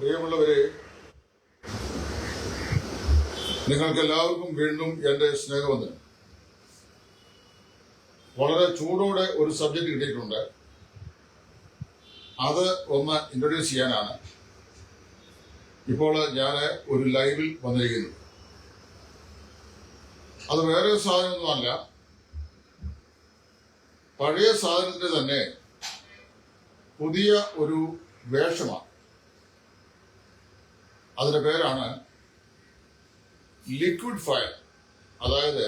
പ്രിയമുള്ളവരെ നിങ്ങൾക്കെല്ലാവർക്കും വീണ്ടും എന്റെ സ്നേഹവന്ദനം. വളരെ ചൂടോടെ ഒരു സബ്ജക്റ്റ് കിട്ടിയിട്ടുണ്ട്. അത് ഒന്ന് ഇൻട്രൊഡ്യൂസ് ചെയ്യാനാണ്. ഇപ്പോൾ ഞാൻ ഒരു ലൈവിൽ വന്നിരിക്കുന്നു. അത് വേറെ സാധനമൊന്നുമല്ല. പഴയ സാധനത്തിന് തന്നെ പുതിയ ഒരു വേഷമാണ്. അതിന്റെ പേരാണ് ലിക്വിഡ് ഫയർ അതായത്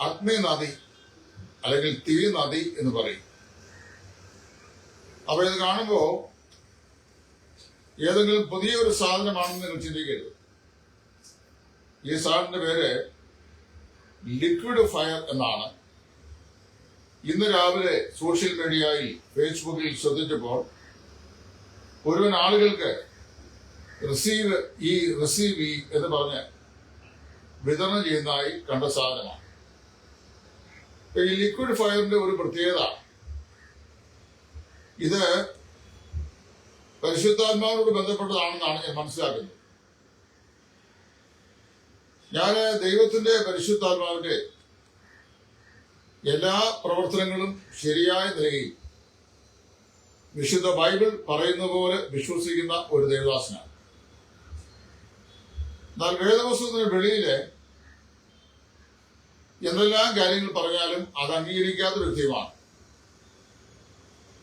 അഗ്നി നദി അല്ലെങ്കിൽ തീ നദി എന്ന് പറയും. അപ്പൊ ഇത് കാണുമ്പോ ഏതെങ്കിലും പുതിയ ഒരു സാധനമാണെന്ന് നിങ്ങൾ ചിന്തിക്കരുത്. ഈ സാധനത്തിന്റെ പേര് ലിക്വിഡ് ഫയർ എന്നാണ്. ഇന്ന് രാവിലെ സോഷ്യൽ മീഡിയയിൽ ഫേസ്ബുക്കിൽ ശ്രദ്ധിച്ചപ്പോൾ ഒരുവൻ ആളുകൾക്ക് റിസീവ് ഈ റിസീവ് ഈ എന്ന് പറഞ്ഞ് വിതരണം ചെയ്യുന്നതായി കണ്ട സാധനമാണ്. ഈ ലിക്വിഡ് ഫയറിന്റെ ഒരു പ്രത്യേകത ഇത് പരിശുദ്ധാത്മാവിനോട് ബന്ധപ്പെട്ടതാണെന്നാണ് ഞാൻ മനസ്സിലാക്കുന്നത്. ഞാൻ ദൈവത്തിന്റെ പരിശുദ്ധാത്മാവിന്റെ എല്ലാ പ്രവർത്തനങ്ങളും ശരിയായ നിലയിൽ വിശുദ്ധ ബൈബിൾ പറയുന്ന പോലെ വിശ്വസിക്കുന്ന ഒരു ദേവദാസനാണ്. എന്നാൽ വേദപുസ്തകത്തിന് വെളിയിൽ എന്തെല്ലാം കാര്യങ്ങൾ പറഞ്ഞാലും അത് അംഗീകരിക്കാത്ത വ്യക്തിയുമാണ്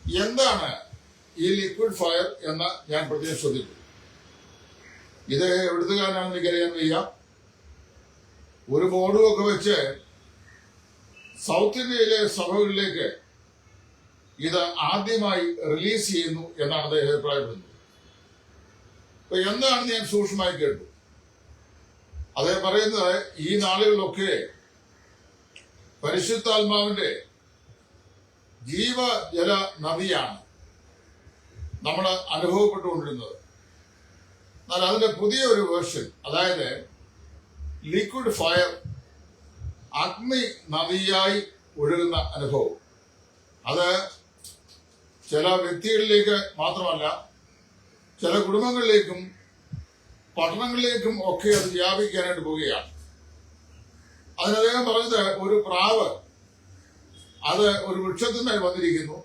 എന്താണ് ഈ ലിക്വിഡ് ഫയർ എന്ന് ഞാൻ പ്രത്യേകം ശ്രദ്ധിച്ചു ഇത് എവിടുത്തുകാരനാണെന്ന് എനിക്കറിയാൻ വയ്യ. ഒരു ബോർഡും ഒക്കെ വെച്ച് സൗത്ത് ഇന്ത്യയിലെ സഭകളിലേക്ക് ഇത് ആദ്യമായി റിലീസ് ചെയ്യുന്നു എന്നാണ് അദ്ദേഹം അഭിപ്രായപ്പെടുന്നത്. അപ്പൊ എന്താണെന്ന് ഞാൻ സൂക്ഷ്മമായി കേട്ടു? അദ്ദേഹം പറയുന്നത് ഈ നാളുകളിലൊക്കെ പരിശുദ്ധാത്മാവിന്റെ ജീവജല നദിയാണ് നമ്മൾ അനുഭവപ്പെട്ടുകൊണ്ടിരുന്നത്. എന്നാൽ അതിന്റെ പുതിയ ഒരു വേർഷൻ അതായത് ലിക്വിഡ് ഫയർ അഗ്നി നദിയായി ഒഴുകുന്ന അനുഭവം. അത് ചില വ്യക്തികളിലേക്ക് മാത്രമല്ല ചില കുടുംബങ്ങളിലേക്കും പട്ടണങ്ങളിലേക്കും ഒക്കെ അത് വ്യാപിക്കാനായിട്ട് പോവുകയാണ്. അതിന് അദ്ദേഹം പറഞ്ഞത് ഒരു പ്രാവ് അത് ഒരു വൃക്ഷത്തിന്മേൽ വന്നിരിക്കുന്നു.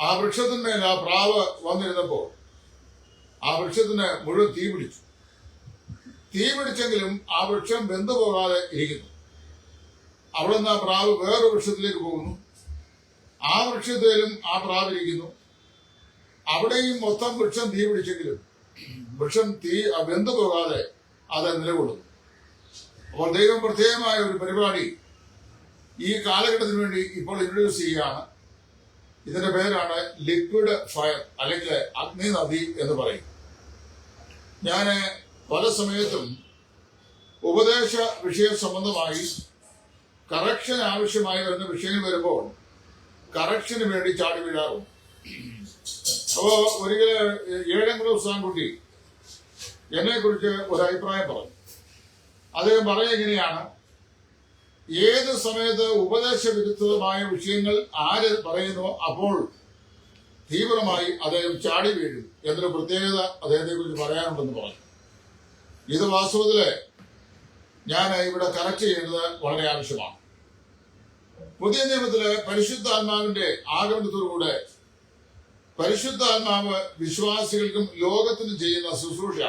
ആ വൃക്ഷത്തിന്മേൽ ആ പ്രാവ് വന്നിരുന്നപ്പോൾ ആ വൃക്ഷത്തിന് മുഴുവൻ തീ പിടിച്ചു. തീ പിടിച്ചെങ്കിലും ആ വൃക്ഷം വെന്തു പോകാതെ ഇരിക്കുന്നു. അവിടെ നിന്ന് ആ പ്രാവ് വേറൊരു വൃക്ഷത്തിലേക്ക് പോകുന്നു. ആ വൃക്ഷത്തിലും ആ പ്രാപിക്കുന്നു അവിടെയും മൊത്തം വൃക്ഷം തീ പിടിച്ചെങ്കിലും വൃക്ഷം തീ വെന്തു പോകാതെ അത് നിലകൊള്ളുന്നു. അപ്പോൾ ദൈവം പ്രത്യേകമായ ഒരു പരിപാടി ഈ കാലഘട്ടത്തിന് വേണ്ടി ഇപ്പോൾ ഇൻട്രൊഡ്യൂസ് ചെയ്യുകയാണ്. ഇതിന്റെ പേരാണ് ലിക്വിഡ് ഫയർ അല്ലെങ്കിൽ അഗ്നി നദി എന്ന് പറയും. ഞാൻ പല സമയത്തും ഉപദേശ വിഷയ സംബന്ധമായി കറക്ഷൻ ആവശ്യമായി വരുന്ന വിഷയങ്ങൾ വരുമ്പോൾ കറക്ഷന് വേണ്ടി ചാടി വീഴാറുണ്ട് അപ്പോ ഒരിക്കൽ ഏഴെങ്കിലും ഉത്സാഹംകുട്ടി എന്നെ കുറിച്ച് ഒരു അഭിപ്രായം പറഞ്ഞു. അദ്ദേഹം പറയുക എങ്ങനെയാണ് ഏത് സമയത്ത് ഉപദേശ വിരുദ്ധമായ വിഷയങ്ങൾ ആര് പറയുന്നു അപ്പോൾ തീവ്രമായി അദ്ദേഹം ചാടി വീഴും എന്നൊരു പ്രത്യേകത അദ്ദേഹത്തെ കുറിച്ച് പറയാനുണ്ടെന്ന് പറഞ്ഞു. ഇത് വാസ്തവത്തിൽ ഞാൻ ഇവിടെ കറക്റ്റ് ചെയ്യേണ്ടത് വളരെ ആവശ്യമാണ്. പുതിയ നിയമത്തിൽ പരിശുദ്ധാത്മാവിന്റെ ആഗമനത്തോടുകൂടെ പരിശുദ്ധാത്മാവ് വിശ്വാസികൾക്കും ലോകത്തിനും ചെയ്യുന്ന ശുശ്രൂഷ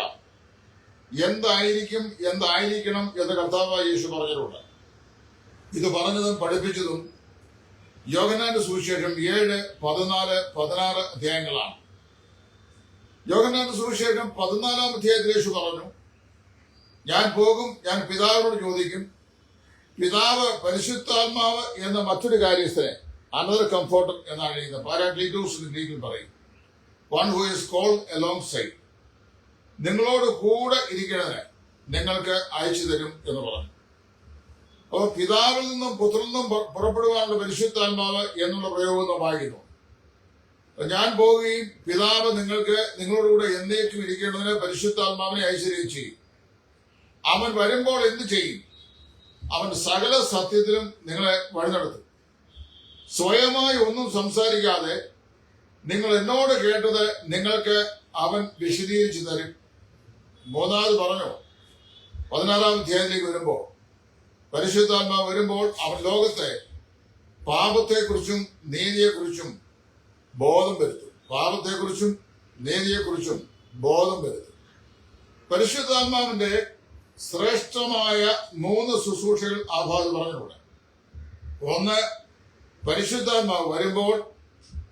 എന്തായിരിക്കും എന്തായിരിക്കണം എന്ന് കർത്താവ് യേശു പറഞ്ഞിട്ടുണ്ട്. ഇത് പറഞ്ഞതും പഠിപ്പിച്ചതും യോഗനാന്റെ സുവിശേഷം ഏഴ് പതിനാല് പതിനാറ് അധ്യായങ്ങളാണ്. യോഗനാന്റെ സുവിശേഷം പതിനാലാം അധ്യായത്തിൽ യേശു പറഞ്ഞു ഞാൻ പോകും ഞാൻ പിതാവിനോട് ചോദിക്കും പിതാവ് പരിശുദ്ധാത്മാവ് എന്ന മറ്റൊരു കാര്യസ്ഥനെ അനദർ കംഫോർട്ടർ എന്നാണ് എഴുതുന്നത്. പാരാക്ലീറ്റോസ് ഗ്രീക്കിൽ പറയും. One who is called alongside നിങ്ങളോട് കൂടെ ഇരിക്കണതിന് നിങ്ങൾക്ക് അയച്ചു തരും എന്ന് പറഞ്ഞു. അപ്പോൾ പിതാവിൽ നിന്നും പുത്രനിൽ നിന്നും പുറ- പുറപ്പെടുവാനുള്ള പരിശുദ്ധാത്മാവ് എന്നുള്ള പ്രയോഗം നാം ഞാൻ പോവുകയും പിതാവ് നിങ്ങൾക്ക് നിങ്ങളോടുകൂടെ എന്നേക്കും ഇരിക്കേണ്ടതിന് പരിശുദ്ധാത്മാവിനെ ഐശ്വര്യം ചെയ്യും. അവൻ വരുമ്പോൾ എന്ത് ചെയ്യും? അവൻ സകല സത്യത്തിലും നിങ്ങളെ വഴി നടത്തും. സ്വയമായി ഒന്നും സംസാരിക്കാതെ നിങ്ങൾ എന്നോട് കേട്ടത് നിങ്ങൾക്ക് അവൻ വിശദീകരിച്ചു തരും. മൂന്നാമത് പറഞ്ഞു പതിനാറാം അധ്യായത്തിലേക്ക് വരുമ്പോൾ പരിശുദ്ധാത്മാവ് വരുമ്പോൾ അവൻ ലോകത്തെ പാപത്തെക്കുറിച്ചും നീതിയെക്കുറിച്ചും ബോധം വരുത്തും. പാപത്തെക്കുറിച്ചും നീതിയെക്കുറിച്ചും ബോധം വരുത്തും. പരിശുദ്ധാത്മാവിന്റെ ശ്രേഷ്ഠമായ മൂന്ന് ശുശ്രൂഷകൾ ആ ഭാഗത്ത് പറഞ്ഞിട്ടുണ്ട്. ഒന്ന് പരിശുദ്ധാത്മാവ് വരുമ്പോൾ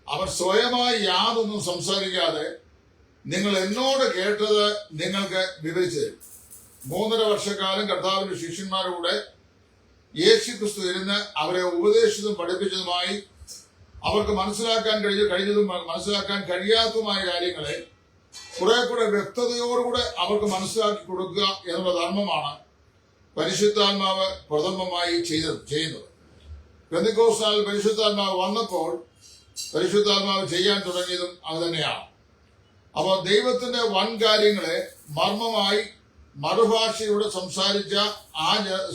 അവർ സ്വയമായി യാതൊന്നും സംസാരിക്കാതെ നിങ്ങൾ എന്നോട് കേട്ടത് നിങ്ങൾക്ക് വിവരിച്ചു തരും. മൂന്നര വർഷക്കാലം കർത്താവിന്റെ ശിഷ്യന്മാരുടെ യേശു ക്രിസ്തു ഇരുന്ന് അവരെ ഉപദേശിച്ചതും പഠിപ്പിച്ചതുമായി അവർക്ക് മനസ്സിലാക്കാൻ കഴിഞ്ഞ കഴിഞ്ഞതും മനസ്സിലാക്കാൻ കഴിയാത്തതുമായ കാര്യങ്ങളെ കുറെ കൂടെ വ്യക്തതയോടുകൂടെ അവർക്ക് മനസ്സിലാക്കി കൊടുക്കുക എന്നുള്ള ധർമ്മമാണ് പരിശുദ്ധാത്മാവ് പ്രഥമമായി ചെയ്തത് ചെയ്യുന്നത്. പെന്തിക്കോസ്നാൽ പരിശുദ്ധാത്മാവ് വന്നപ്പോൾ പരിശുദ്ധാത്മാവ് ചെയ്യാൻ തുടങ്ങിയതും അത് തന്നെയാണ്. അപ്പോൾ ദൈവത്തിന്റെ വൻ കാര്യങ്ങളെ മർമ്മമായി മറുഭാഷയോടെ സംസാരിച്ച ആ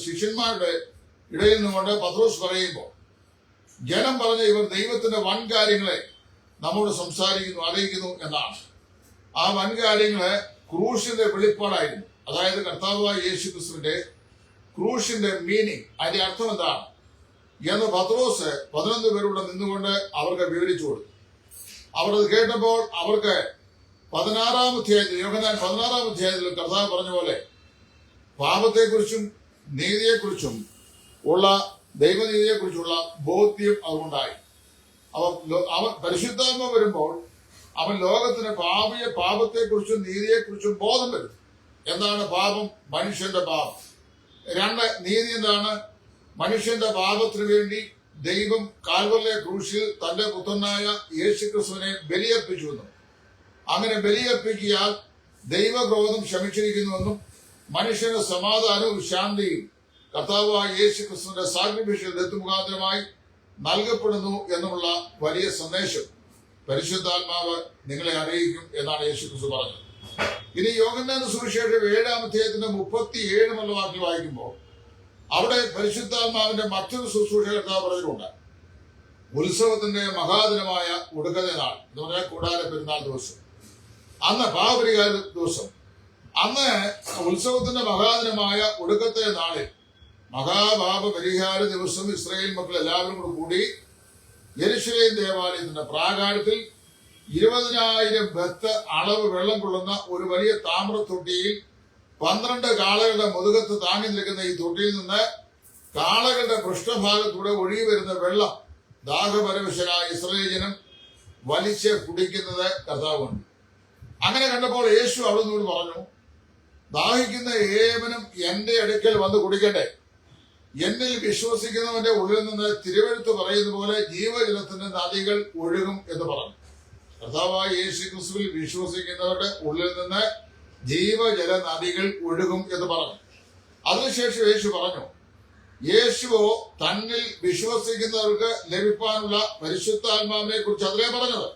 ശിഷ്യന്മാരുടെ ഇടയിൽ നിന്നുകൊണ്ട് പത്രോസ് പറയുമ്പോൾ ജനം പറഞ്ഞ ഇവർ ദൈവത്തിന്റെ വൻ കാര്യങ്ങളെ നമ്മോട് സംസാരിക്കുന്നു അറിയിക്കുന്നു എന്നാണ്. ആ വൻകാര്യങ്ങൾ ക്രൂശിന്റെ വെളിപ്പാടായിരുന്നു. അതായത് കർത്താവായ യേശു ക്രിസ്തുവിന്റെ ക്രൂശിന്റെ മീനിങ് അതിന്റെ അർത്ഥം എന്താണ്? എന്ന് പത്രോസ് പതിനൊന്ന് പേരുടെ നിന്നുകൊണ്ട് അവർക്ക് വിവരിച്ചു കൊടുത്തു. അവർ അത് കേട്ടപ്പോൾ അവർക്ക് പതിനാറാം അധ്യായത്തിൽ യോഗനാൻ പതിനാറാം അധ്യായത്തിൽ കർത്താവ് പറഞ്ഞ പോലെ പാപത്തെക്കുറിച്ചും നീതിയെക്കുറിച്ചും ഉള്ള ദൈവനീതിയെക്കുറിച്ചുള്ള ബോധ്യം അതുകൊണ്ടായി അവൻ പരിശുദ്ധാത്മ വരുമ്പോൾ അവൻ ലോകത്തിന് പാപിയെ പാപത്തെക്കുറിച്ചും നീതിയെക്കുറിച്ചും ബോധം വരും. എന്താണ് പാപം? മനുഷ്യന്റെ പാപം. രണ്ട് നീതി എന്താണ്? മനുഷ്യന്റെ പാപത്തിന് വേണ്ടി ദൈവം കാൽവല്ലെ ക്രൂശിൽ തന്റെ പുത്രനായ യേശു ക്രിസ്തുവിനെ ബലിയർപ്പിച്ചുവെന്നും അങ്ങനെ ബലിയർപ്പിക്കിയാൽ ദൈവക്രോധം ശമിച്ചിരിക്കുന്നുവെന്നും മനുഷ്യന് സമാധാനവും ശാന്തിയും കർത്താവായ യേശു ക്രിസ്തുവിന്റെ സാക്രിഫിഷ്യൽ ദത്ത് മുഖാന്തരമായി നൽകപ്പെടുന്നു എന്നുള്ള വലിയ സന്ദേശം. പരിശുദ്ധാത്മാവ് നിങ്ങളെ അറിയിക്കും എന്നാണ് യേശു ക്രിസ്തു പറഞ്ഞത്. ഇനി യോഗന്നാന്റെ സുവിശേഷം ഏഴാം അധ്യായത്തിന്റെ മുപ്പത്തി ഏഴ് എന്നുള്ള വാക്കിൽ വായിക്കുമ്പോൾ അവിടെ പരിശുദ്ധാത്മാവിന്റെ മറ്റൊരു ശുശ്രൂഷ കർത്താവ് പറഞ്ഞിട്ടുണ്ട്. ഉത്സവത്തിന്റെ മഹാദിനമായ ഉടുക്കത നാൾ എന്ന് പറഞ്ഞാൽ കൂടാര പെരുന്നാൾ ദിവസം. അന്ന് പാവപരിഹാര ദിവസം. അന്ന് ഉത്സവത്തിന്റെ മഹാദിനമായ ഒടുക്കത്തെ നാളിൽ മഹാപാപ പരിഹാര ദിവസം ഇസ്രയേൽ മക്കൾ എല്ലാവരും കൂടി യെരുശലേം ദേവാലയത്തിന്റെ പ്രാകാരത്തിൽ ഇരുപതിനായിരം ബത്ത് അളവ് വെള്ളം കൊള്ളുന്ന ഒരു വലിയ താമ്ര തൊട്ടിയിൽ പന്ത്രണ്ട് കാളകളുടെ മുതുകത്ത് താങ്ങി നിൽക്കുന്ന ഈ തൊട്ടിയിൽ നിന്ന് കാളകളുടെ പൃഷ്ഠഭാഗത്തൂടെ ഒഴുകി വരുന്ന വെള്ളം ദാഹപരവശനായ ഇസ്രയേൽ ജനം വലിച്ച് കുടിക്കുന്നത് കർത്താവ് കണ്ടു അങ്ങനെ കണ്ടപ്പോൾ യേശു അവിടെ പറഞ്ഞു ദാഹിക്കുന്ന ഏവനും എന്റെ അടുക്കൽ വന്ന് കുടിക്കട്ടെ. എന്നിൽ വിശ്വസിക്കുന്നവന്റെ ഉള്ളിൽ നിന്ന് തിരുവഴുത്ത് പറയുന്ന പോലെ ജീവജലത്തിന്റെ നദികൾ ഒഴുകും എന്ന് പറഞ്ഞു. കർത്താവായ യേശു ക്രിസ്തുവിൽ വിശ്വസിക്കുന്നവരുടെ ഉള്ളിൽ നിന്ന് ജീവജല നദികൾ ഒഴുകും എന്ന് പറഞ്ഞു. അതിനുശേഷം യേശു പറഞ്ഞു യേശുവോ തന്നിൽ വിശ്വസിക്കുന്നവർക്ക് ലഭിക്കാനുള്ള പരിശുദ്ധാത്മാവിനെ കുറിച്ച് അതിലേ പറഞ്ഞത്.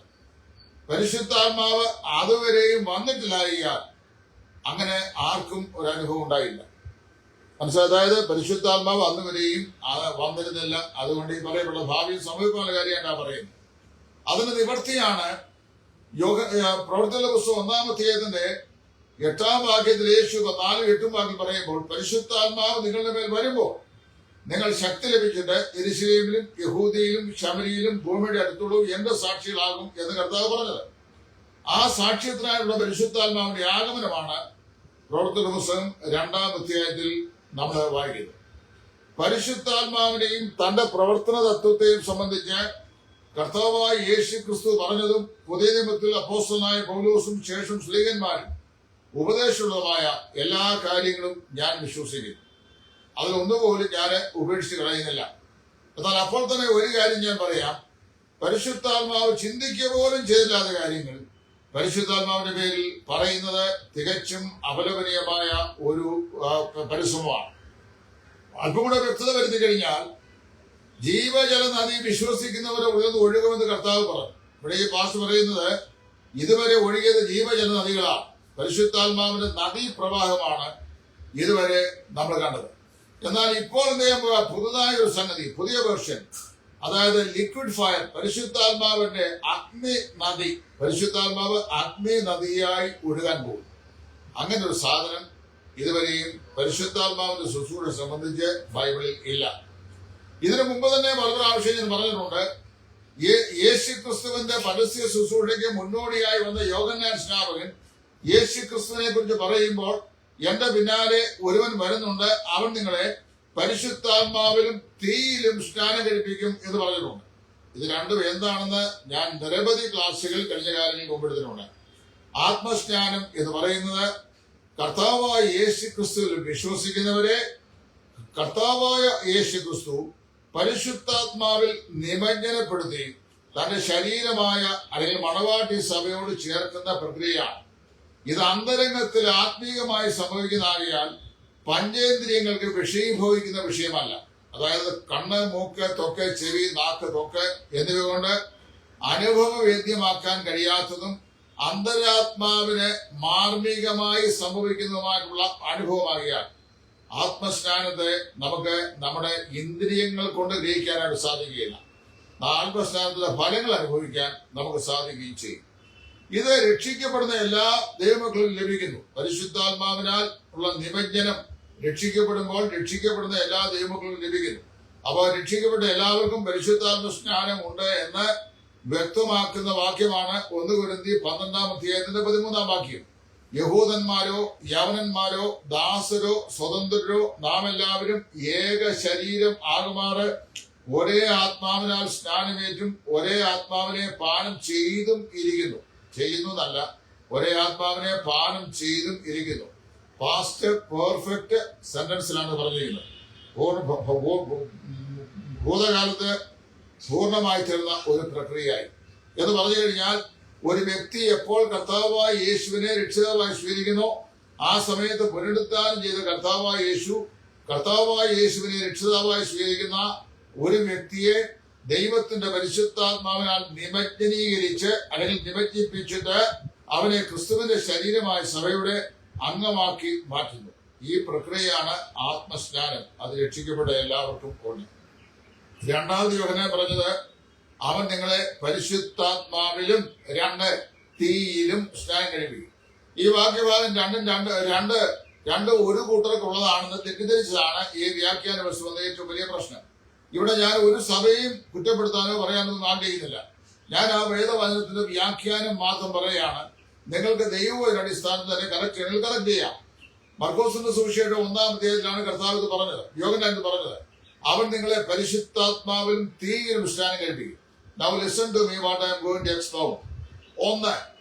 പരിശുദ്ധാത്മാവ് അതുവരെയും വന്നിട്ടില്ലായാൽ അങ്ങനെ ആർക്കും ഒരു അനുഭവം ഉണ്ടായില്ല. മനസ്സിലായി? അതായത് പരിശുദ്ധാത്മാവ് അന്ന് വരെയും വന്നിരുന്നില്ല. അതുകൊണ്ട് ഈ പറയുമ്പോൾ ഭാവിയിൽ സമീപമുള്ള കാര്യമാണ് പറയുന്നത് അതിന് നിവർത്തിയാണ് യോഗ പ്രവർത്തന പുസ്തകം ഒന്നാമത്തേതിന്റെ എട്ടാം വാക്യത്തിൽ യേശു നാലും എട്ടും വാക്യം പറയുമ്പോൾ പരിശുദ്ധാത്മാവ് നിങ്ങളുടെ മേൽ വരുമ്പോൾ നിങ്ങൾ ശക്തി ലഭിച്ചിട്ട് എരിശിലേമിലും യഹൂദിയിലും ശമരിയിലും ഭൂമിയുടെ അടുത്തുള്ളൂ. എന്റെ സാക്ഷികളാകും എന്ന് കർത്താവ് പറഞ്ഞത്. ആ സാക്ഷ്യത്തിനായുള്ള പരിശുദ്ധാത്മാവിന്റെ ആഗമനമാണ് പ്രവർത്തന പുസ്തകം രണ്ടാം അധ്യായത്തിൽ നമ്മൾ വായിക്കുന്നത് പരിശുദ്ധാത്മാവിനെയും തന്റെ പ്രവർത്തന തത്വത്തെയും സംബന്ധിച്ച് കർത്താവായ യേശു ക്രിസ്തു പറഞ്ഞതും പുതിയ നിയമത്തിൽ അപ്പോസ്തലനായ പൗലോസും ശേഷം സ്ലീഹന്മാരും ഉപദേശമുള്ളതുമായ എല്ലാ കാര്യങ്ങളും ഞാൻ വിശ്വസിക്കുന്നു. അതിലൊന്നുപോലും ഞാൻ ഉപേക്ഷിച്ച് കളയുന്നില്ല. എന്നാൽ അപ്പോൾ തന്നെ ഒരു കാര്യം ഞാൻ പറയാം. പരിശുദ്ധാത്മാവ് ചിന്തിക്കുക പോലും ചെയ്തില്ലാത്ത കാര്യങ്ങൾ പരിശുദ്ധാത്മാവിന്റെ പേരിൽ പറയുന്നത് തികച്ചും അപലപനീയമായ ഒരു പരിശ്രമമാണ്. അല്പം കൂടെ വ്യക്തത വരുത്തി കഴിഞ്ഞാൽ ജീവജല നദി വിശ്വസിക്കുന്നവരെ ഉള്ളത് ഒഴുകുമെന്ന് കർത്താവ് പറഞ്ഞു. ഇവിടെ ഈ പാസ് പറയുന്നത് ഇതുവരെ ഒഴുകിയത് ജീവജല നദികളാണ്. പരിശുദ്ധാത്മാവിന്റെ നദീ പ്രവാഹമാണ് ഇതുവരെ നമ്മൾ കണ്ടത്. എന്നാൽ ഇപ്പോൾ പോവാ? പുതുതായ ഒരു സംഗതി പുതിയ വേർഷൻ. അതായത് ലിക്വിഡ് ഫയർ പരിശുദ്ധാത്മാവിന്റെ അഗ്നി നദി പരിശുദ്ധാത്മാവ് അഗ്നി നദിയായി ഒഴുകാൻ പോകും അങ്ങനെ ഒരു സാധനം ഇതുവരെയും പരിശുദ്ധാത്മാവിന്റെ ശുശ്രൂഷ സംബന്ധിച്ച് ബൈബിളിൽ ഇല്ല. ഇതിനു മുമ്പ് തന്നെ വളരെ പ്രാവശ്യം ഞാൻ പറഞ്ഞിട്ടുണ്ട് യേശു ക്രിസ്തുവിന്റെ പരസ്യ ശുശ്രൂഷയ്ക്ക് മുന്നോടിയായി വന്ന യോഗന്നാൻ സ്നാപകൻ യേശു ക്രിസ്തുവിനെ കുറിച്ച് പറയുമ്പോൾ എന്റെ പിന്നാലെ ഒരുവൻ വരുന്നുണ്ട് അവൻ നിങ്ങളെ പരിശുദ്ധാത്മാവിലും തീയിലും സ്നാനം കഴിപ്പിക്കും എന്ന് പറഞ്ഞിട്ടുണ്ട്. ഇത് രണ്ടും എന്താണെന്ന് ഞാൻ നിരവധി ക്ലാസ്സുകൾ കഴിഞ്ഞ കാലങ്ങളിൽ മുമ്പെടുത്തിട്ടുണ്ട് ആത്മസ്നാനം എന്ന് പറയുന്നത് കർത്താവായ യേശു ക്രിസ്തുവിൽ വിശ്വസിക്കുന്നവരെ കർത്താവായ യേശു ക്രിസ്തു പരിശുദ്ധാത്മാവിൽ നിമജ്ജനപ്പെടുത്തി തന്റെ ശരീരമായ അല്ലെങ്കിൽ മണവാട്ടി സഭയോട് ചേർക്കുന്ന പ്രക്രിയയാണ്. ഇത് അന്തരംഗത്തിൽ ആത്മീയമായി സംഭവിക്കുന്നതാകിയാൽ പഞ്ചേന്ദ്രിയങ്ങൾക്ക് വിഷയീഭവിക്കുന്ന വിഷയമല്ല. അതായത് കണ്ണ് മൂക്ക് തൊക്ക് ചെവി നാക്ക് തൊക്ക് എന്നിവ കൊണ്ട് അനുഭവവേദ്യമാക്കാൻ കഴിയാത്തതും അന്തരാത്മാവിന് മാർമികമായി സംഭവിക്കുന്നതുമായിട്ടുള്ള അനുഭവമാകിയാൽ ആത്മസ്നാനത്തെ നമുക്ക് നമ്മുടെ ഇന്ദ്രിയങ്ങൾ കൊണ്ട് ഗ്രഹിക്കാനായിട്ട് സാധിക്കുകയില്ല. ആത്മസ്നാനത്തിന്റെ ഫലങ്ങൾ അനുഭവിക്കാൻ നമുക്ക് സാധിക്കുകയും ചെയ്യും. ഇത് രക്ഷിക്കപ്പെടുന്ന എല്ലാ ദൈവമക്കളും ലഭിക്കുന്നു. പരിശുദ്ധാത്മാവിനാൽ ഉള്ള നിമജ്ജനം രക്ഷിക്കപ്പെടുമ്പോൾ രക്ഷിക്കപ്പെടുന്ന എല്ലാ ദൈവമക്കളും ലഭിക്കുന്നു. അപ്പോൾ രക്ഷിക്കപ്പെട്ട എല്ലാവർക്കും പരിശുദ്ധാത്മ സ്നാനം ഉണ്ട് എന്ന് വ്യക്തമാക്കുന്ന വാക്യമാണ് ഒന്ന് കുരുന്തി പന്ത്രണ്ടാം അധ്യായത്തിന്റെ പതിമൂന്നാം വാക്യം. യഹൂദന്മാരോ യവനന്മാരോ ദാസരോ സ്വതന്ത്രരോ നാം എല്ലാവരും ഏക ശരീരം ആകുമാറ്. ഒരേ ആത്മാവിനാൽ സ്നാനമേറ്റും ഒരേ ആത്മാവിനെ പാനം ചെയ്തും ഇരിക്കുന്നു. ചെയ്യുന്നതല്ല. ഒരേ ആത്മാവിനെ പാനം ചെയ്തും ഇരിക്കുന്നു. പാസ്റ്റ് പെർഫെക്റ്റ് സെന്റൻസിലാണ് പറഞ്ഞിരിക്കുന്നത്. ഭൂതകാലത്ത് പൂർണമായി തീർന്ന ഒരു പ്രക്രിയയായി. എന്ന് പറഞ്ഞു കഴിഞ്ഞാൽ ഒരു വ്യക്തി എപ്പോൾ കർത്താവായ യേശുവിനെ രക്ഷിതാവായി സ്വീകരിക്കുന്നു ആ സമയത്ത് പുനരുദ്ധാനം ചെയ്ത കർത്താവായ യേശു കർത്താവായ യേശുവിനെ രക്ഷിതാവായി സ്വീകരിക്കുന്ന ഒരു വ്യക്തിയെ ദൈവത്തിന്റെ പരിശുദ്ധാത്മാവിനാൽ നിമജ്ജനീകരിച്ച് അല്ലെങ്കിൽ നിമജ്ജിപ്പിച്ചിട്ട് അവനെ ക്രിസ്തുവിന്റെ ശരീരമായ സഭയുടെ അംഗമാക്കി മാറ്റുന്നു. ഈ പ്രക്രിയയാണ് ആത്മസ്നാനം. അത് രക്ഷിക്കപ്പെട്ട എല്ലാവർക്കും ഉണ്ട് രണ്ടാമത് യോഹനെ പറഞ്ഞത് അവൻ നിങ്ങളെ പരിശുദ്ധാത്മാവിലും രണ്ട് തീയിലും സ്നാനം കഴിപ്പിക്കും. ഈ വാക്യവാദം രണ്ടും രണ്ട് രണ്ട് രണ്ട് ഒരു കൂട്ടർക്കുള്ളതാണെന്ന് തെറ്റിദ്ധരിച്ചതാണ് ഈ വ്യാഖ്യാന വസ്തു ഏറ്റവും വലിയ പ്രശ്നം. ഇവിടെ ഞാൻ ഒരു സഭയും കുറ്റപ്പെടുത്താനോ പറയാനൊന്നും ആഗ്രഹിക്കുന്നില്ല ഞാൻ ആ വേദവചനത്തിന്റെ വ്യാഖ്യാനം മാത്രം പറയുകയാണ്. നിങ്ങൾക്ക് ദൈവം അടിസ്ഥാനത്തിൽ തന്നെ കറക്റ്റ് ചെയ്യണമെങ്കിൽ കറക്റ്റ് ചെയ്യാം. മർക്കോസിന്റെ സുവിശേഷം ഒന്നാം അധ്യായത്തിലാണ് കർത്താവ് ഇത് പറഞ്ഞത്. യോഗന എന്ന് പറഞ്ഞത്. അവൻ നിങ്ങളെ പരിശുദ്ധാത്മാവിലും തീയിലും സ്നാനം കഴിപ്പിക്കും. Now listen to me what I am going to explore ഒന്ന്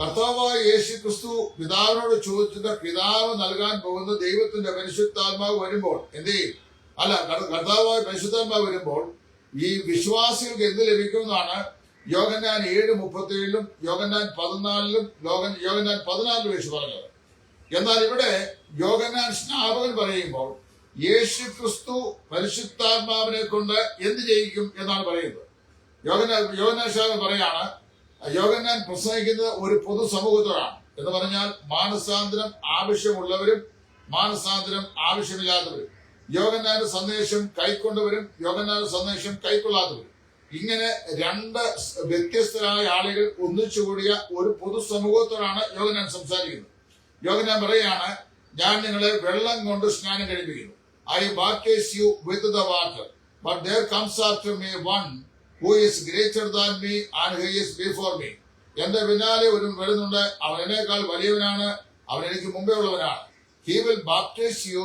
കർത്താവായ യേശു ക്രിസ്തു പിതാവിനോട് ചോദിച്ചിട്ട് പിതാവ് നൽകാൻ പോകുന്ന ദൈവത്തിന്റെ പരിശുദ്ധാത്മാവ് വരുമ്പോൾ എന്ത് ചെയ്യും? അല്ല കർ- കർത്താവായ പരിശുദ്ധാത്മാവ് വരുമ്പോൾ ഈ വിശ്വാസികൾക്ക് എന്ത് ലഭിക്കുമെന്നാണ് യോഗന്നാൻ ഏഴ് മുപ്പത്തിയേഴിലും യോഗന്നാൻ പതിനാലിലും ലോകൻ യോഗന്നാൻ പതിനാലിലും യേശു പറഞ്ഞത്. എന്നാൽ ഇവിടെ യോഗന്നാൻ സ്നാപകൻ പറയുമ്പോൾ യേശു ക്രിസ്തു പരിശുദ്ധാത്മാവിനെ കൊണ്ട് എന്ത് ചെയ്യിക്കും എന്നാണ് പറയുന്നത്. യോഗനാൻ യോഗന്നാൻ സ്നാപകൻ പറയാണ് യോഗന്നാൻ പ്രസംഗിക്കുന്നത് ഒരു പൊതുസമൂഹത്തോടാണ് എന്ന് പറഞ്ഞാൽ മാനസാന്തരം ആവശ്യമുള്ളവരും മാനസാന്തരം ആവശ്യമില്ലാത്തവരും. യോഗന്നാന്റെ സന്ദേശം കൈക്കൊണ്ടവരും യോഗന്നാന്റെ സന്ദേശം കൈക്കൊള്ളാത്തവരും. ഇങ്ങനെ രണ്ട് വ്യത്യസ്തരായ ആളുകൾ ഒന്നിച്ചുകൂടിയ ഒരു പൊതുസമൂഹത്തോടാണ് യോഗനാൻ സംസാരിക്കുന്നത്. യോഗനാൻ പറയാണ് ഞാൻ നിങ്ങളെ വെള്ളം കൊണ്ട് സ്നാനം കഴിപ്പിക്കുന്നു. I baptize you with the water but there comes after me one who is greater than me and who is before me എന്റെ പിന്നാലെ ഒരു വരുന്നുണ്ട്. അവൻ എന്നേക്കാൾ വലിയവനാണ്. അവൻ എനിക്ക് മുമ്പേ ഉള്ളവനാണ്. He will baptize you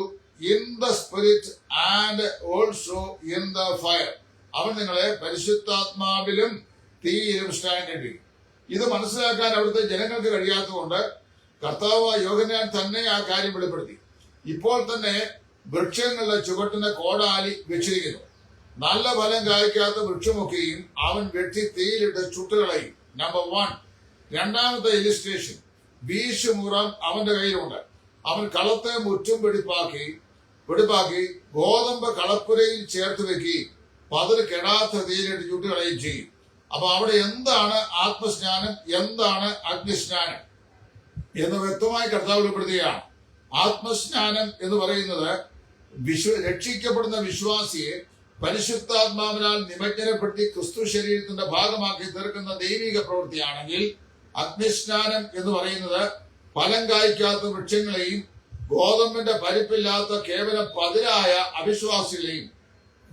in the spirit and also in the fire അവൻ നിങ്ങളെ പരിശുദ്ധാത്മാവിലും തീയിലും കഴിപ്പിക്കും ഇത് മനസ്സിലാക്കാൻ അവിടുത്തെ ജനങ്ങൾക്ക് കഴിയാത്തതുകൊണ്ട് കർത്താവ് യോഗനാൻ തന്നെ ആ കാര്യം വെളിപ്പെടുത്തി. ഇപ്പോൾ തന്നെ വൃക്ഷങ്ങളുടെ ചുവട്ടിന് കോടാലി വെച്ചിരിക്കുന്നു. നല്ല ഫലം കായ്ക്കാത്ത വൃക്ഷമൊക്കെയും അവൻ വെട്ടി തീയിലിട്ട് ചുട്ടുകളയും. നമ്പർ വൺ രണ്ടാമത്തെ ഇലിസ്ട്രേഷൻ വീശുമുറം അവന്റെ കയ്യിലുണ്ട്. അവൻ കളത്തെ മുറ്റും വെടിപ്പാക്കി വെടിപ്പാക്കി ഗോതമ്പ് കളപ്പുരയിൽ ചേർത്ത് വെക്കി അതൊരു കെടാത്ത തീയിലിട്ട് ചുട്ടുകളയും ചെയ്യും. അപ്പൊ അവിടെ എന്താണ് ആത്മസ്നാനം? എന്താണ് അഗ്നിസ്നാനം? എന്ന് വ്യക്തമായി കർത്താവ് വെളിപ്പെടുത്തുകയാണ് ആത്മസ്നാനം എന്ന് പറയുന്നത് വിശ്വ രക്ഷിക്കപ്പെടുന്ന വിശ്വാസിയെ പരിശുദ്ധാത്മാവിനാൽ നിമജ്ജനപ്പെടുത്തി ക്രിസ്തു ശരീരത്തിന്റെ ഭാഗമാക്കി തീർക്കുന്ന ദൈവിക പ്രവൃത്തിയാണെങ്കിൽ അഗ്നിസ്നാനം എന്ന് പറയുന്നത് ഫലം കായ്ക്കാത്ത വൃക്ഷങ്ങളെയും ഗോതമ്പിന്റെ പരിപ്പില്ലാത്ത കേവലം പതിരായ അവിശ്വാസികളെയും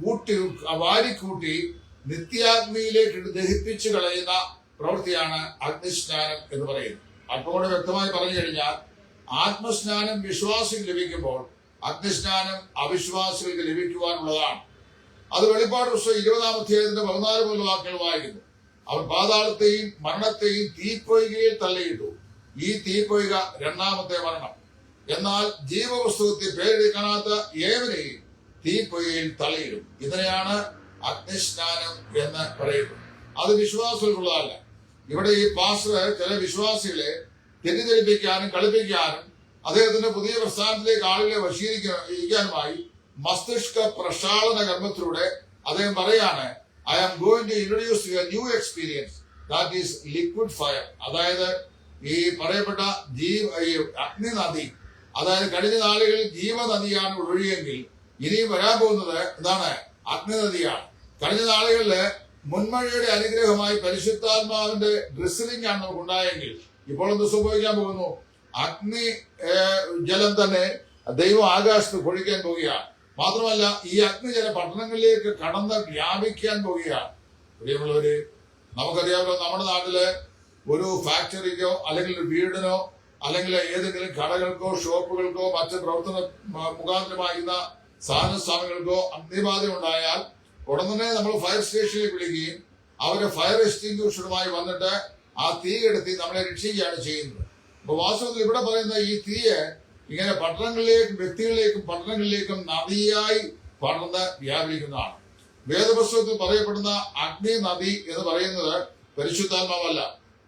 കൂട്ടി വാരിക്കൂട്ടി നിത്യാഗ്നിയിലേക്ക് ദഹിപ്പിച്ചു കളയുന്ന പ്രവൃത്തിയാണ് അഗ്നിസ്നാനം എന്ന് പറയുന്നത്. അപ്പോൾ കൂടെ വ്യക്തമായി പറഞ്ഞു കഴിഞ്ഞാൽ ആത്മസ്നാനം വിശ്വാസികൾ ലഭിക്കുമ്പോൾ അഗ്നിസ്നാനം അവിശ്വാസികൾക്ക് ലഭിക്കുവാനുള്ളതാണ്. അത് വെളിപ്പാട് പുസ്തകം ഇരുപതാം അധ്യായത്തിന്റെ പതിനാല് മുതൽ വാക്കുകൾ വായിക്കുന്നു. അവർ പാതാളത്തെയും മരണത്തെയും തീപ്പൊയ്കയിൽ തള്ളിയിട്ടു. ഈ തീപ്പൊയ്ക രണ്ടാമത്തെ മരണം. എന്നാൽ ജീവപുസ്തകത്തിൽ പേരെടുക്കാനാത്ത ഏവരെയും തീപ്പൊയ്കയിൽ തലയിടും ഇതിനെയാണ് അഗ്നിസ്നാനം എന്ന് പറയുന്നത്. അത് വിശ്വാസമുള്ളതല്ല ഇവിടെ ഈ പാസ്റ്റർ ചില വിശ്വാസികളെ തെറ്റിദ്ധരിപ്പിക്കാനും കളിപ്പിക്കാനും അദ്ദേഹത്തിന്റെ പുതിയ പ്രസ്ഥാനത്തിലേക്ക് ആളുകളെ വശീകരിക്കാനുമായി മസ്തിഷ്ക പ്രക്ഷാളന കർമ്മത്തിലൂടെ അദ്ദേഹം പറയാണ് I am going to introduce you new experience that is liquid fire അതായത് ഈ പറയപ്പെട്ട ജീവ അഗ്നി നദി അതായത് കഴിഞ്ഞ നാളുകളിൽ ജീവനദിയാണ് ഒഴുകിയെങ്കിൽ ഇനിയും വരാൻ പോകുന്നത് എന്താണ്? അഗ്നിനദിയാണ്. കഴിഞ്ഞ നാളുകളിൽ മുൻമഴയുടെ അനുഗ്രഹമായി പരിശുദ്ധാത്മാവിന്റെ ഡ്രിസിലിംഗ് ആണ് നമുക്ക് ഉണ്ടായെങ്കിൽ ഇപ്പോൾ എന്ത് സംഭവിക്കാൻ പോകുന്നു? അഗ്നി ജലം തന്നെ ദൈവം ആകാശത്ത് പൊഴിക്കാൻ പോവുകയാണ്. മാത്രമല്ല ഈ അഗ്നി പട്ടണങ്ങളിലേക്ക് കടന്ന് വ്യാപിക്കാൻ പോവുകയാണ്. പ്രിയമുള്ളവര് നമുക്കറിയാമല്ലോ നമ്മുടെ നാട്ടിൽ ഒരു ഫാക്ടറിക്കോ അല്ലെങ്കിൽ ഒരു വീടിനോ അല്ലെങ്കിൽ ഏതെങ്കിലും കടകൾക്കോ ഷോപ്പുകൾക്കോ മറ്റ് പ്രവർത്തന മുഖാന്തരമാകുന്ന സാധന സ്ഥാപനങ്ങൾക്കോ അഗ്നിബാധ ഉണ്ടായാൽ ഉടൻ തന്നെ നമ്മൾ ഫയർ സ്റ്റേഷനിൽ വിളിക്കുകയും അവരെ ഫയർ എക്സ്റ്റിങ്ക്യൂഷനുമായി വന്നിട്ട് ആ തീ എടുത്ത് നമ്മളെ രക്ഷിക്കുകയാണ് ചെയ്യുന്നത്. അപ്പൊ വാസ്തവത്തിൽ ഇവിടെ പറയുന്ന ഈ തീയെ ഇങ്ങനെ പട്ടണങ്ങളിലേക്കും വ്യക്തികളിലേക്കും പട്ടണങ്ങളിലേക്കും നദിയായി പടർന്ന് വ്യാപരിക്കുന്നതാണ്. വേദപുസ്തകത്തിൽ പറയപ്പെടുന്ന അഗ്നി നദി എന്ന് പറയുന്നത് പരിശുദ്ധാത്മാവല്ല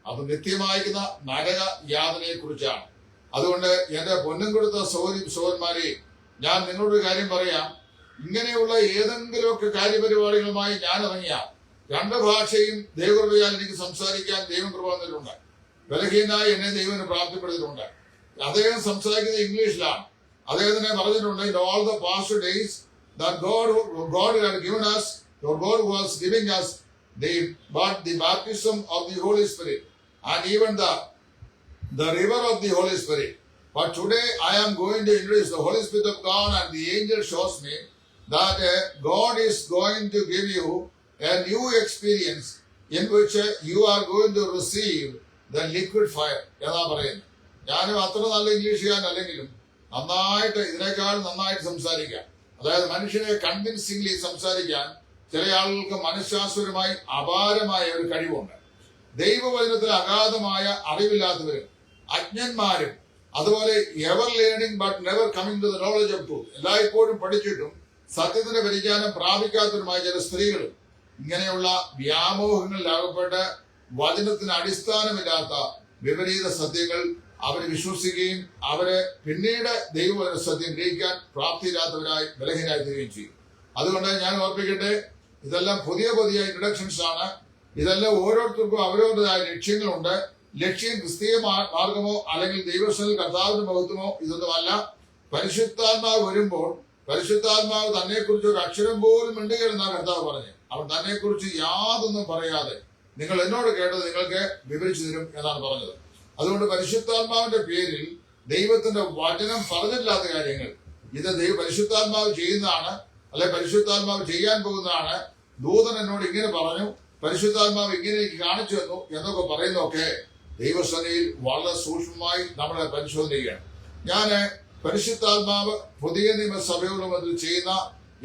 അത് നിത്യമായിരിക്കുന്ന നരക യാതനയെ കുറിച്ചാണ് അതുകൊണ്ട് എന്റെ പൊന്നും കൊടുത്ത സൗരി സൗരന്മാരെ ഞാൻ നിങ്ങളൊരു കാര്യം പറയാം. ഇങ്ങനെയുള്ള ഏതെങ്കിലുമൊക്കെ കാര്യപരിപാടികളുമായി ഞാൻ ഇറങ്ങിയാൽ രണ്ട് ഭാഷയും ദൈവകൃപയാൽ എനിക്ക് സംസാരിക്കാൻ ദൈവം കൃപ ബലഹീനായി എന്നെ ദൈവത്തിന് പ്രാപ്തിപ്പെടുത്തിയിട്ടുണ്ട്. അദ്ദേഹം സംസാരിക്കുന്നത് ഇംഗ്ലീഷിലാണ്. അദ്ദേഹത്തിനെ പറഞ്ഞിട്ടുണ്ട് in all the past days that God, God had given us, or God was giving us the, but the baptism of the Holy Spirit and even the, the river of the Holy Spirit. But today I am going to introduce the Holy Spirit of God and the angel shows me that uh, God is going to give you a new experience in which uh, you are going to receive the liquid fire. എന്നാ പറയുന്നത് ഞാനും അത്ര നല്ല ഇംഗ്ലീഷുകാരൻ അല്ലെങ്കിലും നന്നായിട്ട് ഇതിനേക്കാൾ നന്നായിട്ട് സംസാരിക്കാം അതായത് മനുഷ്യനെ കൺവിൻസിംഗ്ലി സംസാരിക്കാൻ ചില ആളുകൾക്ക് മനഃശാസ്ത്രപരമായി അപാരമായ ഒരു കഴിവുണ്ട് ദൈവവചനത്തിൽ അഗാധമായ അറിവില്ലാത്തവരും അജ്ഞന്മാരും അതുപോലെ ever learning but never coming to the knowledge of truth എല്ലായ്പ്പോഴും പഠിച്ചിട്ടും സത്യത്തിന്റെ പരിജ്ഞാനം പ്രാപിക്കാത്തതുമായ ചില സ്ത്രീകൾ ഇങ്ങനെയുള്ള വ്യാമോഹങ്ങളിൽ വ്യാമോഹങ്ങളിലാകപ്പെട്ട് വചനത്തിന് അടിസ്ഥാനമില്ലാത്ത വിപരീത സത്യങ്ങൾ അവരെ വിശ്വസിക്കുകയും അവരെ പിന്നീട് ദൈവവചന സത്യം ഗ്രഹിക്കാൻ പ്രാപ്തിയില്ലാത്തവരായി ബലഹീനായി ചെയ്യും. അതുകൊണ്ട് ഞാൻ ഓർപ്പിക്കട്ടെ ഇതെല്ലാം പുതിയ പുതിയ ഇൻട്രഡക്ഷൻസ് ആണ്. ഇതെല്ലാം ഓരോരുത്തർക്കും അവരവരുടേതായ ലക്ഷ്യങ്ങളുണ്ട്. ലക്ഷ്യം ക്രിസ്തീയ മാർഗമോ അല്ലെങ്കിൽ ദൈവസ്ഥനിൽ കർത്താവിന്റെ മഹത്വമോ ഇതൊന്നുമല്ല. പരിശുദ്ധാത്മാവ് വരുമ്പോൾ പരിശുദ്ധാത്മാവ് തന്നെ കുറിച്ച് ഒരു അക്ഷരം പോലും മിണ്ടുകയെന്നാണ് കർത്താവ് പറഞ്ഞത്. അവൻ തന്നെ കുറിച്ച് യാതൊന്നും പറയാതെ നിങ്ങൾ എന്നോട് കേട്ടത് നിങ്ങൾക്ക് വിവരിച്ചു തരും എന്നാണ് പറഞ്ഞത്. അതുകൊണ്ട് പരിശുദ്ധാത്മാവിന്റെ പേരിൽ ദൈവത്തിന്റെ വചനം പറഞ്ഞില്ലാത്ത കാര്യങ്ങൾ. ഇത് ദൈവ പരിശുദ്ധാത്മാവ് ചെയ്യുന്നതാണ് അല്ലെ പരിശുദ്ധാത്മാവ് ചെയ്യാൻ പോകുന്നതാണ്. ദൂതൻ എന്നോട് ഇങ്ങനെ പറഞ്ഞു പരിശുദ്ധാത്മാവ് ഇങ്ങനെ കാണിച്ചു തന്നു എന്നൊക്കെ പറയുന്നതൊക്കെ ദൈവസനയിൽ വളരെ സൂക്ഷ്മമായി നമ്മളെ പരിശോധിക്കുകയാണ് ഞാൻ പരിശുദ്ധാത്മാവ് പുതിയ നിയമസഭയോടും അതിൽ ചെയ്യുന്ന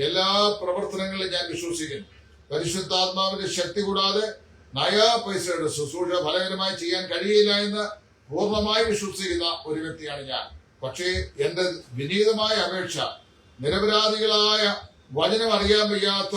എല്ലാ പ്രവർത്തനങ്ങളും ഞാൻ വിശ്വസിക്കുന്നു. പരിശുദ്ധാത്മാവിന്റെ ശക്തി കൂടാതെ നയാ പൈസയുടെ ശുശ്രൂഷ ഫലകരമായി ചെയ്യാൻ കഴിയില്ല എന്ന് പൂർണമായി വിശ്വസിക്കുന്ന ഒരു വ്യക്തിയാണ് ഞാൻ. പക്ഷേ എന്റെ വിനീതമായ അപേക്ഷ നിരപരാധികളായ വചനം അറിയാൻ വയ്യാത്ത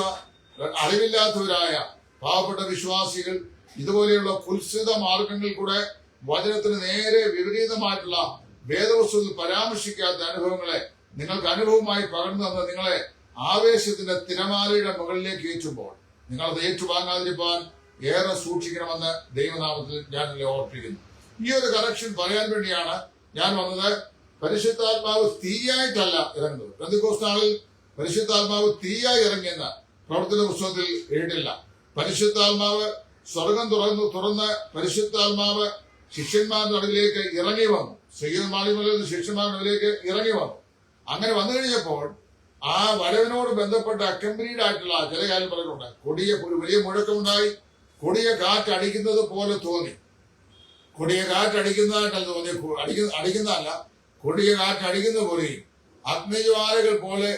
അറിവില്ലാത്തവരായ പാവപ്പെട്ട വിശ്വാസികൾ ഇതുപോലെയുള്ള കുൽസിത മാർഗങ്ങളിൽ കൂടെ വചനത്തിന് നേരെ വിപരീതമായിട്ടുള്ള വേദവസ്തുവിൽ പരാമർശിക്കാത്ത അനുഭവങ്ങളെ നിങ്ങൾക്ക് അനുഭവമായി പകർന്നു തന്ന നിങ്ങളെ ആവേശത്തിന്റെ തിരമാലയുടെ മുകളിലേക്ക് ഏറ്റുമ്പോൾ നിങ്ങൾ അത് ഏറ്റുവാങ്ങാതിരിക്കാൻ ഏറെ സൂക്ഷിക്കണമെന്ന് ദൈവനാമത്തിൽ ഞാൻ ഓർപ്പിക്കുന്നു. ഈ ഒരു കറക്ഷൻ പറയാൻ വേണ്ടിയാണ് ഞാൻ വന്നത്. പരിശുദ്ധാത്മാവ് തീയായിട്ടല്ല ഇറങ്ങുന്നത്. പ്രതികോസ് നാളിൽ പരിശുദ്ധാത്മാവ് തീയായി ഇറങ്ങിയെന്ന് പ്രവർത്തന പുസ്തകത്തിൽ എഴുതില്ല. പരിശുദ്ധാത്മാവ് സ്വർഗം തുറന്നു തുറന്ന് പരിശുദ്ധാത്മാവ് ശിഷ്യന്മാരുടെ അടിയിലേക്ക് ഇറങ്ങി വന്നു. നിന്ന് ശിഷ്യന്മാരുടെ അടിയിലേക്ക് ഇറങ്ങി വന്നു. അങ്ങനെ വന്നു കഴിഞ്ഞപ്പോൾ ആ വരവിനോട് ബന്ധപ്പെട്ട അക്കമ്പനീഡ് ആയിട്ടുള്ള ചില കാര്യം പറഞ്ഞിട്ടുണ്ട്. കൊടിയ ഒരു വലിയ മുഴക്കമുണ്ടായി. കൊടിയ കാറ്റ് അടിക്കുന്നത് പോലെ തോന്നി. കൊടിയ കാറ്റ് അടിക്കുന്നതായിട്ടല്ല തോന്നി. അടിക്കുന്ന അടിക്കുന്നതല്ല. കൊടിയ കാറ്റ് അടിക്കുന്ന പോലെയും അഗ്നിജ്വാലകൾ പോലെ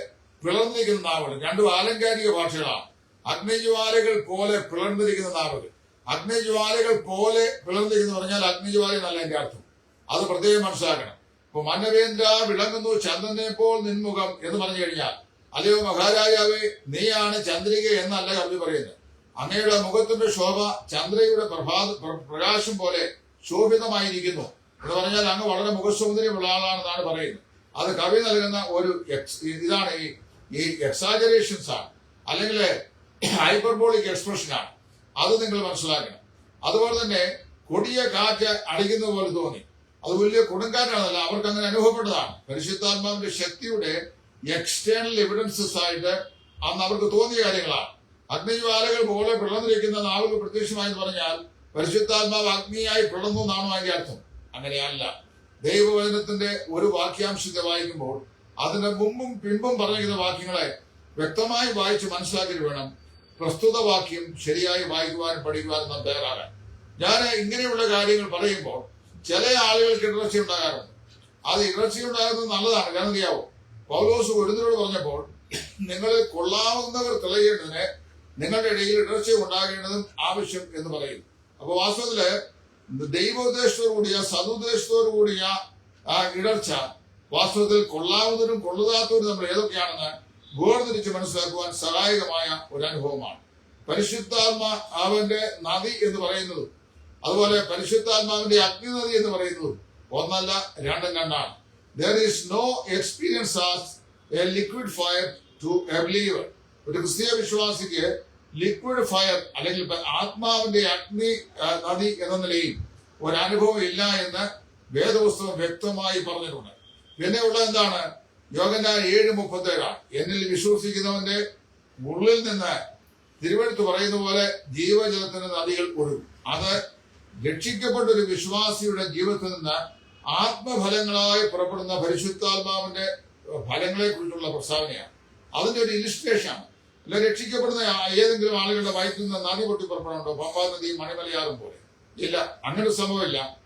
പിളർന്നിരിക്കുന്ന നാവുകൾ രണ്ടും ആലങ്കാരിക ഭാഷകളാണ്. അഗ്നിജ്വാലകൾ പോലെ പിളർന്നിരിക്കുന്ന നാവുകൾ അഗ്നിജ്വാലകൾ പോലെ പിളർന്നിരുന്നു പറഞ്ഞാൽ അഗ്നിജ്വാല എന്റെ അർത്ഥം. അത് പ്രത്യേകം മനസ്സിലാക്കണം. ഇപ്പൊ മന്നവേന്ദ്ര വിളങ്ങുന്നു ചന്ദ്രനെ പോൽ നിൻമുഖം എന്ന് പറഞ്ഞു കഴിഞ്ഞാൽ അല്ലയോ മഹാരാജാവേ നീയാണ് ചന്ദ്രിക എന്നല്ല കവി പറയുന്നത്. അങ്ങയുടെ മുഖത്തിന്റെ ശോഭ ചന്ദ്രയുടെ പ്രഭാത പ്രകാശം പോലെ ശോഭിതമായിരിക്കുന്നു എന്ന് പറഞ്ഞാൽ അങ്ങ് വളരെ മുഖസൗന്ദര്യമുള്ള ആളാണെന്നാണ് പറയുന്നത്. അത് കവി നൽകുന്ന ഒരു ഇതാണ് ഈ എക്സാജറേഷൻസ് ആണ്. അല്ലെങ്കിൽ ഹൈപ്പർബോളിക് എക്സ്പ്രഷൻ ആണ്. അത് നിങ്ങൾ മനസ്സിലാക്കണം. അതുപോലെ തന്നെ കൊടിയ കാറ്റ് അടിക്കുന്ന പോലെ തോന്നി. അത് വലിയ കൊടുങ്കാറ്റാണല്ല അവർക്ക് അങ്ങനെ അനുഭവപ്പെട്ടതാണ്. പരിശുദ്ധാത്മാവിന്റെ ശക്തിയുടെ എക്സ്റ്റേണൽ എവിഡൻസസ് ആയിട്ട് അന്ന് അവർക്ക് തോന്നിയ കാര്യങ്ങളാണ്. അഗ്നിജ്വാലകൾ പോലെ പിളർന്നിരിക്കുന്ന നാവുകൾ പ്രത്യക്ഷമായി പറഞ്ഞാൽ പരിശുദ്ധാത്മാവ് അഗ്നിയായി പിളർന്നു എന്നാണോ അതിന്റെ അർത്ഥം? അങ്ങനെയല്ല. ദൈവവചനത്തിന്റെ ഒരു വാക്യാംശത്തെ വായിക്കുമ്പോൾ അതിന്റെ മുമ്പും പിമ്പും പറഞ്ഞിരിക്കുന്ന വാക്യങ്ങളെ വ്യക്തമായി വായിച്ച് മനസ്സിലാക്കിയിട്ട് വേണം പ്രസ്തുത വാക്യം ശരിയായി വായിക്കുവാനും പഠിക്കുവാനും നാം തയ്യാറാകാൻ ഞാൻ ഇങ്ങനെയുള്ള കാര്യങ്ങൾ പറയുമ്പോൾ ചില ആളുകൾക്ക് ഇടർച്ച ഉണ്ടാകാറുണ്ട്. അത് ഇടർച്ച ഉണ്ടാകുന്നത് നല്ലതാണ്. കാരണം അറിയാവോ പൗലോസ് ഒരുതിനോട് പറഞ്ഞപ്പോൾ നിങ്ങൾ കൊള്ളാവുന്നവർ തെളിയേണ്ടതിന് നിങ്ങളുടെ ഇടയിൽ ഇടർച്ച ഉണ്ടാകേണ്ടതും ആവശ്യം എന്ന് പറയും അപ്പൊ വാസ്തവത്തിൽ ദൈവോദ്ദേശത്തോടു കൂടിയ സതുദ്ദേശത്തോടു കൂടിയ ഇടർച്ച വാസ്തവത്തിൽ കൊള്ളാവുന്നവരും കൊള്ളുകാത്തവരും നമ്മൾ ഏതൊക്കെയാണെന്ന് വേർതിരിച്ച് മനസ്സിലാക്കുവാൻ സഹായകമായ ഒരു അനുഭവമാണ് പരിശുദ്ധാത്മ അവന്റെ നദി എന്ന് പറയുന്നതും. അതുപോലെ പരിശുദ്ധാത്മാവിന്റെ അഗ്നിനദി എന്ന് പറയുന്നതും ഒന്നല്ല രണ്ടും രണ്ടാണ്. There is no experience as a liquid fire to a believer ഒരു ക്രിസ്തീയ വിശ്വാസിക്ക് ലിക്വിഡ് ഫയർ അല്ലെങ്കിൽ ആത്മാവിന്റെ അഗ്നി നദി എന്ന നിലയിൽ ഒരനുഭവം ഇല്ല എന്ന് വേദപുസ്തകം വ്യക്തമായി പറഞ്ഞിട്ടുണ്ട്. പിന്നെ ഉള്ളത് എന്താണ്? യോഗനാൻ ഏഴ് മുപ്പത്തേഴാണ് എന്നിൽ വിശ്വസിക്കുന്നവന്റെ ഉള്ളിൽ നിന്ന് തിരുവഴുത്ത് പറയുന്ന പോലെ ജീവജലത്തിന് നദികൾ ഒഴുകും. അത് രക്ഷിക്കപ്പെട്ട ഒരു വിശ്വാസിയുടെ ജീവിതത്തിൽ നിന്ന് ആത്മഫലങ്ങളായി പുറപ്പെടുന്ന പരിശുദ്ധാത്മാവിന്റെ ഫലങ്ങളെ കുറിച്ചുള്ള പ്രസ്താവനയാണ്. അതിന്റെ ഒരു ഇലിസ്ട്രേഷൻ ആണ്. അല്ല രക്ഷിക്കപ്പെടുന്ന ഏതെങ്കിലും ആളുകളുടെ വയറ്റിൽ നിന്ന് നദി പൊട്ടി പുറപ്പെടാനുണ്ടോ? പമ്പാ നദി മണിമലയാറും പോലെ. ഇല്ല അങ്ങനെ സംഭവമില്ല.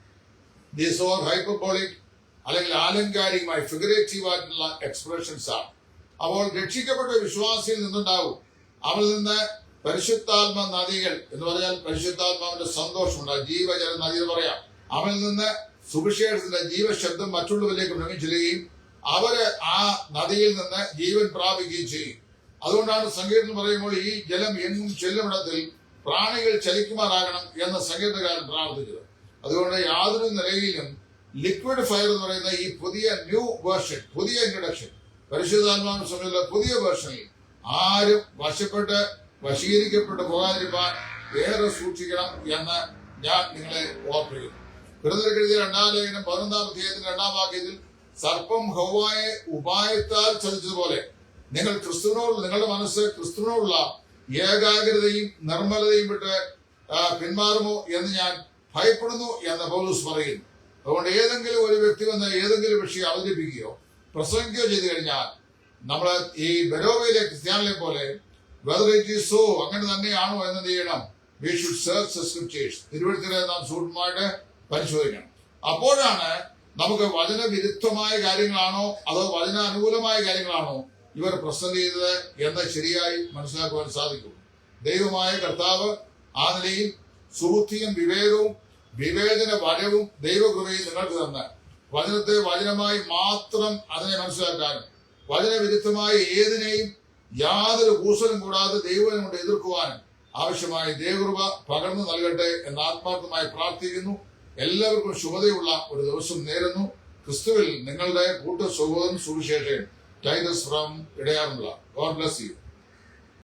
ദിസ് ഓർ ഹൈപ്പർബോളിക് അല്ലെങ്കിൽ ആലങ്കാരികമായി ഫിഗറേറ്റീവ് ആയിട്ടുള്ള എക്സ്പ്രഷൻസ് ആണ്. അപ്പോൾ രക്ഷിക്കപ്പെട്ട വിശ്വാസിയിൽ നിന്നുണ്ടാവും. അവരിൽ നിന്ന് പരിശുദ്ധാത്മ നദികൾ എന്ന് പറഞ്ഞാൽ പരിശുദ്ധാത്മാവിന്റെ സന്തോഷമുണ്ട്. ജീവജല നദി എന്ന് പറയാം. അവനിൽ നിന്ന് സുവിശേഷത്തിന്റെ ജീവശബ്ദം മറ്റുള്ളവരിലേക്ക് ഭ്രമിച്ചിടുകയും അവർ ആ നദിയിൽ നിന്ന് ജീവൻ പ്രാപിക്കുകയും ചെയ്യും. അതുകൊണ്ടാണ് സംഗീതം പറയുമ്പോൾ ഈ ജലം എങ്ങും ചെല്ലുമിടത്തിൽ പ്രാണികൾ ചലിക്കുമാറാകണം എന്ന സംഗീതകാരൻ പ്രാർത്ഥിച്ചത്. അതുകൊണ്ട് യാതൊരു നിലയിലും ലിക്വിഡ് ഫയർ എന്ന് പറയുന്ന ഈ പുതിയ ന്യൂ വേർഷൻ പുതിയ ഇൻട്രഡക്ഷൻ പരിശുദ്ധാത്മാവിന് സമയത്തുള്ള പുതിയ വേർഷനിൽ ആരും വശപ്പെട്ട് വശീകരിക്കപ്പെട്ട് പോകാതിരിക്കാൻ ഏറെ സൂക്ഷിക്കണം എന്ന് ഞാൻ നിങ്ങളെ ഓർപ്പിക്കുന്നു. കൃതൃക്കെഴുതിയ രണ്ടാം ലേഖനം പതിനൊന്നാം അധ്യായത്തിന്റെ രണ്ടാം വാക്യത്തിൽ സർപ്പം ഹൗവായെ ഉപായത്താൽ ചതിച്ചതുപോലെ നിങ്ങൾ ക്രിസ്തുവിനോട് നിങ്ങളുടെ മനസ്സ് ക്രിസ്തുവിനോടുള്ള ഏകാഗ്രതയും നിർമ്മലതയും വിട്ട് പിന്മാറുമോ എന്ന് ഞാൻ ഭയപ്പെടുന്നു എന്ന് പൗലൂസ് പറയുന്നു. അതുകൊണ്ട് ഏതെങ്കിലും ഒരു വ്യക്തി വന്ന് ഏതെങ്കിലും വിഷയം അവതരിപ്പിക്കുകയോ പ്രസംഗിക്കുകയോ ചെയ്തു കഴിഞ്ഞാൽ നമ്മൾ ഈ ബരോവയിലെ ക്രിസ്ത്യാനിലെ പോലെ സോ അങ്ങനെ തന്നെയാണോ എന്ന് ചെയ്യണം വി ഷുഡ് സെർച്ച് സ്ക്രിപ്റ്റേഴ്സ് തിരുവനന്തപുരത്തിലെ നാം സൂക്ഷ്മമായിട്ട് പരിശോധിക്കണം. അപ്പോഴാണ് നമുക്ക് വചന വിരുദ്ധമായ കാര്യങ്ങളാണോ അതോ വചന അനുകൂലമായ കാര്യങ്ങളാണോ ഇവർ പ്രസന്റ് ചെയ്തത് എന്ന് ശരിയായി മനസ്സിലാക്കുവാൻ സാധിക്കും. ദൈവമായ കർത്താവ് ആ നിലയിൽ സുഹൃത്തിയും വിവേകവും വിവേചന വരവും ദൈവകൃപയും നിങ്ങൾക്ക് തന്ന് വചനത്തെ വചനമായി മാത്രം അതിനെ മനസ്സിലാക്കാനും വചനവിരുദ്ധമായ ഏതിനെയും യാതൊരു കൂസലും കൂടാതെ ദൈവം കൊണ്ട് എതിർക്കുവാനും ആവശ്യമായ ദേവകൃപ പകർന്നു നൽകട്ടെ എന്ന് ആത്മാർത്ഥമായി പ്രാർത്ഥിക്കുന്നു. എല്ലാവർക്കും ശുഭതയുള്ള ഒരു ദിവസം നേരുന്നു. ക്രിസ്തുവിൽ നിങ്ങളുടെ കൂട്ട സഹോദരൻ സുവിശേഷൻ Titus from ഇടയാറുള്ള. God bless you